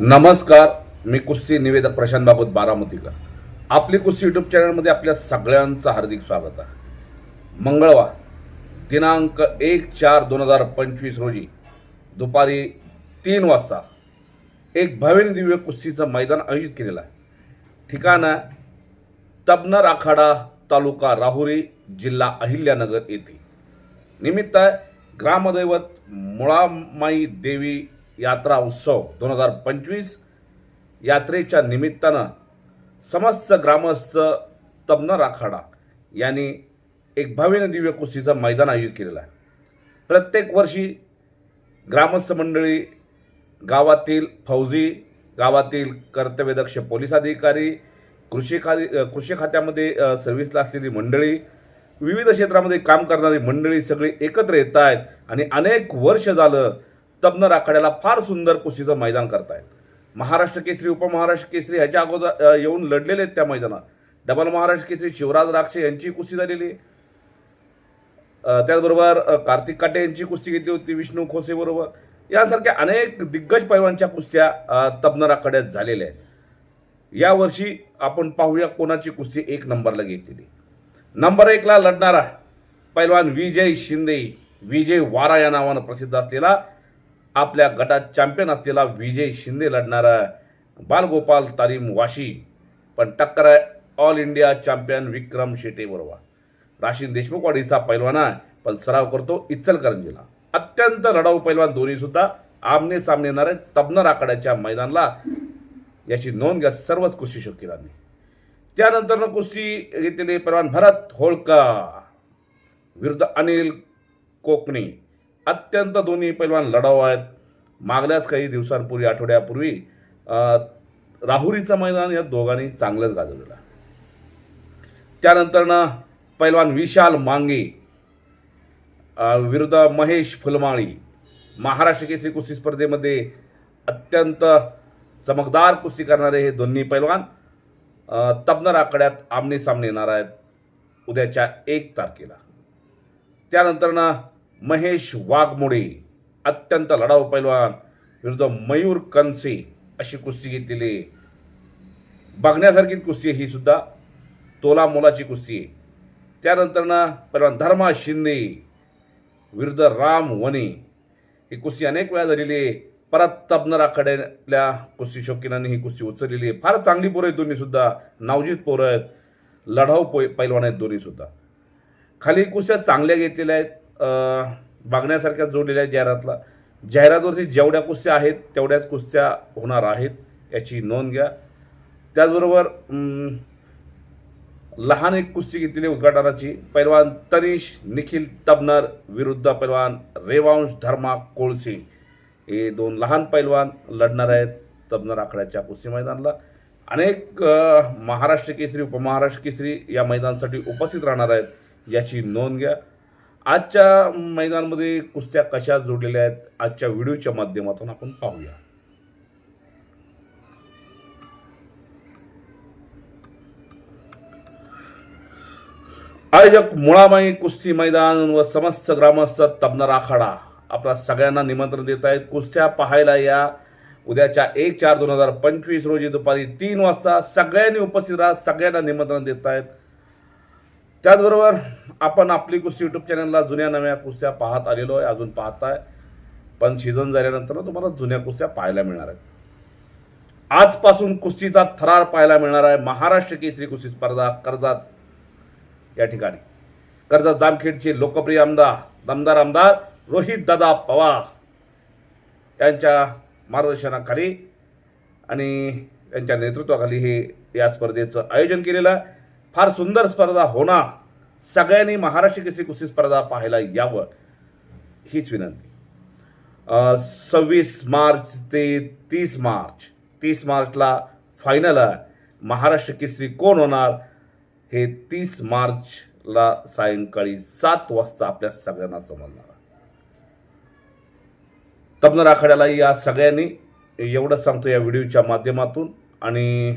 नमस्कार मी कुस्ती निवेदक प्रशांत बाबत बारामतीकर. आपली कुस्ती यूट्यूब चॅनलमध्ये आपल्या सगळ्यांचं हार्दिक स्वागत आहे. मंगळवार दिनांक एक चार दोन हजार पंचवीस रोजी दुपारी तीन वाजता एक भव्य दिव्य कुस्तीचं मैदान आयोजित केलेलं आहे. ठिकाण तबनर आखाडा तालुका राहुरी जिल्हा अहिल्यानगर येथे. निमित्त ग्रामदैवत मुळामाई देवी यात्रा उत्सव दोन हजार पंचवीस यात्रेच्या निमित्तानं समस्त ग्रामस्थ तब्न राखाडा यांनी एक भव्य दिव्य कुस्तीचं मैदान आयोजित केलेलं आहे. प्रत्येक वर्षी ग्रामस्थ मंडळी गावातील फौजी गावातील कर्तव्यदक्ष पोलीस अधिकारी कृषी खा कृषी खात्यामध्ये सर्व्हिसला असलेली मंडळी विविध क्षेत्रामध्ये काम करणारी मंडळी सगळी एकत्र येत आहेत आणि अनेक वर्ष झालं तबनर आखाड्याला फार सुंदर कुस्तीचं मैदान करतायत. महाराष्ट्र केसरी उपमहाराष्ट्र केसरी ह्याच्या अगोदर येऊन लढलेले आहेत त्या मैदानात. डबल महाराष्ट्र केसरी शिवराज राक्षे यांची कुस्ती झालेली आहे. त्याचबरोबर कार्तिक काटे यांची कुस्ती घेतली होती विष्णू खोसेबरोबर यासारख्या अनेक दिग्गज पैलवानच्या कुस्त्या अ, तबनर आखाड्यात झालेल्या आहेत. यावर्षी आपण पाहूया कोणाची कुस्ती एक नंबरला घेतलेली नंबर एकला लढणारा पैलवान विजय शिंदे विजय वारा या नावानं प्रसिद्ध असलेला आपल्या गटात चॅम्पियन असलेला विजय शिंदे लढणारा बालगोपाल तारीम वाशी. पण टक्कर आहे all India champion Vikram Shete बरोबर. राशीन देशमुखवाडीचा पैलवान आहे पण सराव करतो इचलकरंजीला. अत्यंत लढाऊ पैलवान दोन्ही सुद्धा आमने सामने येणार तबनर आखाड्याच्या मैदानाला. याची नोंद घ्या सर्वच कुस्ती शौकीरांनी त्यानंतर कुस्ती घेतलेले पैलवान भरत होळकर. विरुद्ध अनिल कोकणी. अत्यंत दोन्ही पैलवान लढाऊ आहेत. मागल्याच काही दिवसांपूर्वी आठवड्यापूर्वी राहुरीचं मैदान या दोघांनी चांगलंच गाजवलेलं त्यानंतरनं पैलवान विशाल मांगे विरुद्ध महेश फुलमाळी महाराष्ट्र केसरी कुस्ती स्पर्धेमध्ये अत्यंत चमकदार कुस्ती करणारे हे दोन्ही पैलवान तबनर आकड्यात आमने सामने येणार आहेत उद्याच्या एक तारखेला. त्यानंतरनं महेश वाघमोडे अत्यंत लढाऊ पैलवान विरुद्ध मयूर कनसे अशी कुस्ती घेतलेली आहे. बघण्यासारखी कुस्ती ही सुद्धा. तोला मोलाची कुस्ती आहे. त्यानंतरनं पैलवान धर्मा शिंदे विरुद्ध राम वने. ही कुस्ती अनेक वेळा झालेली आहे. परत तबनर आखाड्यातल्या कुस्ती शौकीनांनी ही कुस्ती उचललेली आहे. फार चांगली पोरं आहेत दोन्हीसुद्धा नावजीत पोरं आहेत. लढाऊ पै पैलवान आहेत दोन्हीसुद्धा खाली कुस्त्या चांगल्या घेतलेल्या आहेत. बघण्यासारख्या जोडलेल्या आहेत जाहिरातला जाहिरातवरती जेवढ्या कुस्त्या आहेत तेवढ्याच कुस्त्या होणार आहेत याची नोंद घ्या. त्याचबरोबर लहान एक कुस्ती घेतलेली उद्घाटनाची पैलवान तनिष निखिल तबनर विरुद्ध पैलवान रेवांश धर्मा कोळसिंग हे दोन लहान पैलवान लढणार आहेत तबनर आखड्याच्या कुस्ती मैदानाला. अनेक महाराष्ट्र केसरी उपमहाराष्ट्र केसरी या मैदानासाठी उपस्थित राहणार आहेत याची नोंद घ्या. आजच्या मैदानामध्ये कुस्त्या कशा जोडलेल्या आहेत आजच्या व्हिडिओच्या माध्यमातून आपण पाहूया. आयोजक मुळामाई कुस्ती मैदान व समस्त ग्रामस्थ तबनर आखाडा आपला सगळ्यांना निमंत्रण देत आहेत. कुस्त्या पाहायला या. उद्याच्या एक चार दोन हजार पंचवीस रोजी दुपारी तीन वाजता सगळ्यांनी उपस्थित राहा सगळ्यांना निमंत्रण देत आहेत. त्याचबरोबर आपण आपली कुस्ती यूट्यूब चॅनलला जुन्या नव्या कुस्त्या पाहत आलेलो आहे अजून पाहताय. पण सीझन झाल्यानंतर तुम्हाला जुन्या कुस्त्या पाहायला मिळणार आहेत. आजपासून कुस्तीचा थरार पाहायला मिळणार आहे महाराष्ट्र केसरी कुस्ती स्पर्धा कर्जात या ठिकाणी. कर्जत जामखेडचे लोकप्रिय आमदार दमदार आमदार रोहित दादा पवार यांच्या मार्गदर्शनाखाली आणि यांच्या नेतृत्वाखाली हे या स्पर्धेचं आयोजन केलेलं आहे. फार सुंदर स्पर्धा होणार. सगळ्यांनी महाराष्ट्र केसरी कुस्ती स्पर्धा पाहायला यावं हीच विनंती. सव्वीस मार्च ते तीस मार्च तीस मार्चला फायनल आहे. महाराष्ट्र केसरी कोण होणार? हे तीस मार्चला सायंकाळी सात वाजता आपल्या सगळ्यांना समजणार तबनर आखाड्याला या सगळ्यांनी एवढं सांगतो या व्हिडिओच्या माध्यमातून आणि